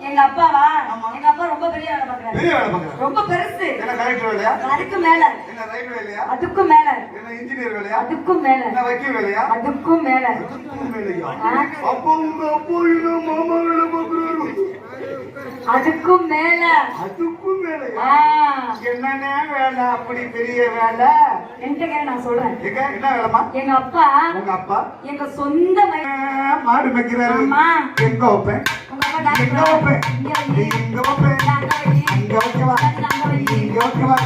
எங்க அப்பாவா. எங்க அப்பா ரொம்ப பெரிய வேலை பாக்குறாரு. பெரிய வேலை பார்க்கறாரு ரொம்ப பெருசு. என்ன கலெக்டர் வேலையா? அதுக்கும் மேல என்ன ரயில்வே வேலையா? அதுக்கும் மேல என்ன இன்ஜினியர் வேலையா? அதுக்கும் மேல என்ன வக்கீல் வேலையா? அதுக்கும் மேல அதுக்கும் வேலையா ஆ, அப்போ உங்க அப்பா என்ன மாமா வேலை பார்க்கறாரு அதுக்கும் மேல. அதுக்கும் ஆ, என்னண்ணே வேலை? அப்படி பெரிய வேலை? என்கிட்ட நான் சொல்றேன். என்ன வேலைமா எங்க அப்பா உங்க அப்பா? எங்க சொந்த மாடு மேய்க்கிறாரு. எங்க வைப்பேன் எங்க வைப்பேன் எங்க வைப்பேன் இங்க வைக்கவா இங்க வைக்கவா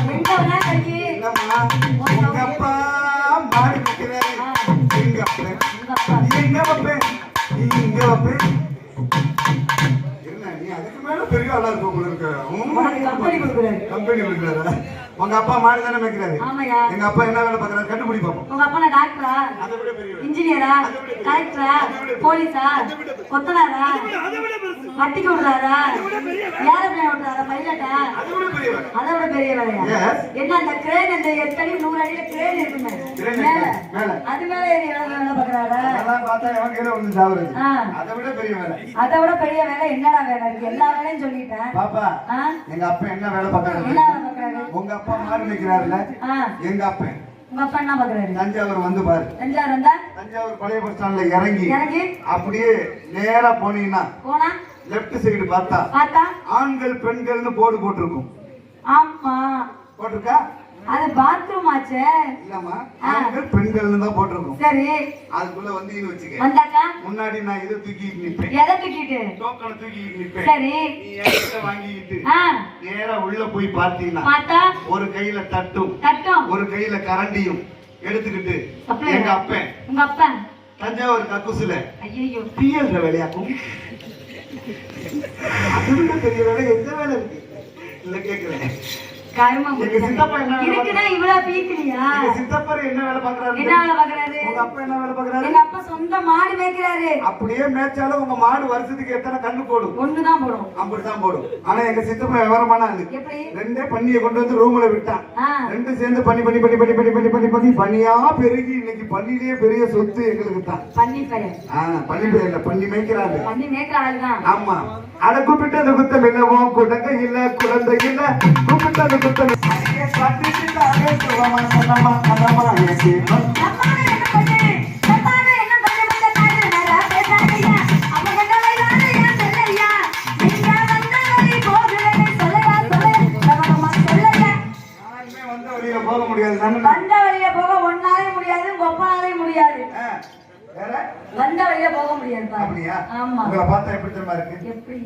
கம்பெனி கொடுக்குறாரு உங்க அப்பா மாடு தானே மேய்க்கிறாரு எங்க அப்பா என்ன வேலை பாக்குறாரு கண்டுபிடி பாப்போம் உங்க டாக்டரா இன்ஜினியரா கலெக்டரா போலீஸா? கொத்தனாரா வட்டிக்கு விடுறாரா? ஏரோப்ளேன் விடுறாரா பைலட்டா அதை விட பெரிய வேலையா. என்ன அந்த கிரேன் எட்டு அடி நூறு அடியில கிரேன் இருக்குமே. அது மேல ஏறி வேலை பாக்குறாரா. அதை விட பெரிய வேலை. அதை விட பெரிய வேலை என்னடா வேலை? இருக்கு. எல்லா வேலையும் சொல்லிட்டேன். பாப்பா? எங்க அப்பா என்ன வேலை பாக்குறாரு உங்க அப்பா மாடு மேய்க்கிறாருல ஆ. எங்க அப்பா? தஞ்சாவூர் வந்து பாரு. தஞ்சாவூர் தஞ்சாவூர் பழைய பஸ் ஸ்டாண்ட்ல இறங்கி இறங்கி? அப்படியே நேரா போனீங்கன்னா போனா? லெஃப்ட் சைடு பார்த்தா பார்த்தா? ஆண்கள் பெண்கள்னு போர்டு போட்டிருக்கும். ஆமா. போட்டிருக்கா? அது பாத்ரூம் ஆச்சே. இல்லம்மா ஆண்கள் பெண்கள்னு தான் போட்டிருக்கும். சரி. அதுக்குள்ள வந்து இது வச்சுக்க. வந்தாக்கா முன்னாடி நான் இதை தூக்கிட்டு நிப்பேன். எதை தூக்கிட்டு? டோக்கனை தூக்கிட்டு நிப்பேன். சரி. நீ என்கிட்ட வாங்கிக்கிட்டு ஆ. நேரா உள்ள போய் பார்த்தீங்கன்னா பார்த்தா? ஒரு கையில தட்டும் தட்டம். ஒரு கையில கரண்டியும் எடுத்துக்கிட்டு? எங்க அப்பன்? உங்க அப்பா தஞ்சாவூர் கக்குசுல ஐயோ பிஎல் வேலையாக்கும் பெரிய வேலை எந்த வேலை இருக்கு? இல்லை கேக்குறேன். கருமம் என்ன வேலை இருக்குன்னா இவ்வளவு பீக்கலையா எங்க சித்தப்பர் என்ன வேலை பாக்குறாரு என்ன வேலை பாக்குறாரு உங்க அப்பா என்ன வேலை பாக்குறாரு எங்க அப்பா சொந்த மாடு மேய்க்கிறாரு. அப்படியே மேய்ச்சாலும் உங்க மாடு வருஷத்துக்கு எத்தனை கண்ணு போடும்? ஒண்ணுதான் போடும். அப்படித்தான் போடும். ஆனா எங்க சித்தப்பா விவரமான ஆளு. ரெண்டே பண்ணியை கொண்டு வந்து ரூம்ல விட்டான். ரெண்டு சேர்ந்து பண்ணி பண்ணி பண்ணி பண்ணி பண்ணி பண்ணி பண்ணி பண்ணி பனியா பெருகி இன்னைக்கு பள்ளியிலேயே பெரிய சொத்து எங்களுக்கு தான். பண்ணி பையன் பள்ளி பேர்ல பள்ளி மேய்க்கிறாங்க. பண்ணி மேய்க்கிற ஆளுதான். ஆமா. அட கூப்பிட்டது குத்தம் இல்லவோ குடங்க இல்ல குழந்தை இல்ல. கூப்பிட்டது குத்தம் கண்டித்தானே போக முடியாது. வந்த வழிய போக ஒன்னாலையும் முடியாது. ஒப்பனாலையும் முடியாது வந்த வழிய போக முடியாது அப்படியா ஆமா உங்களை பார்த்தா எப்படி தெரியுமா இருக்கு? எப்படி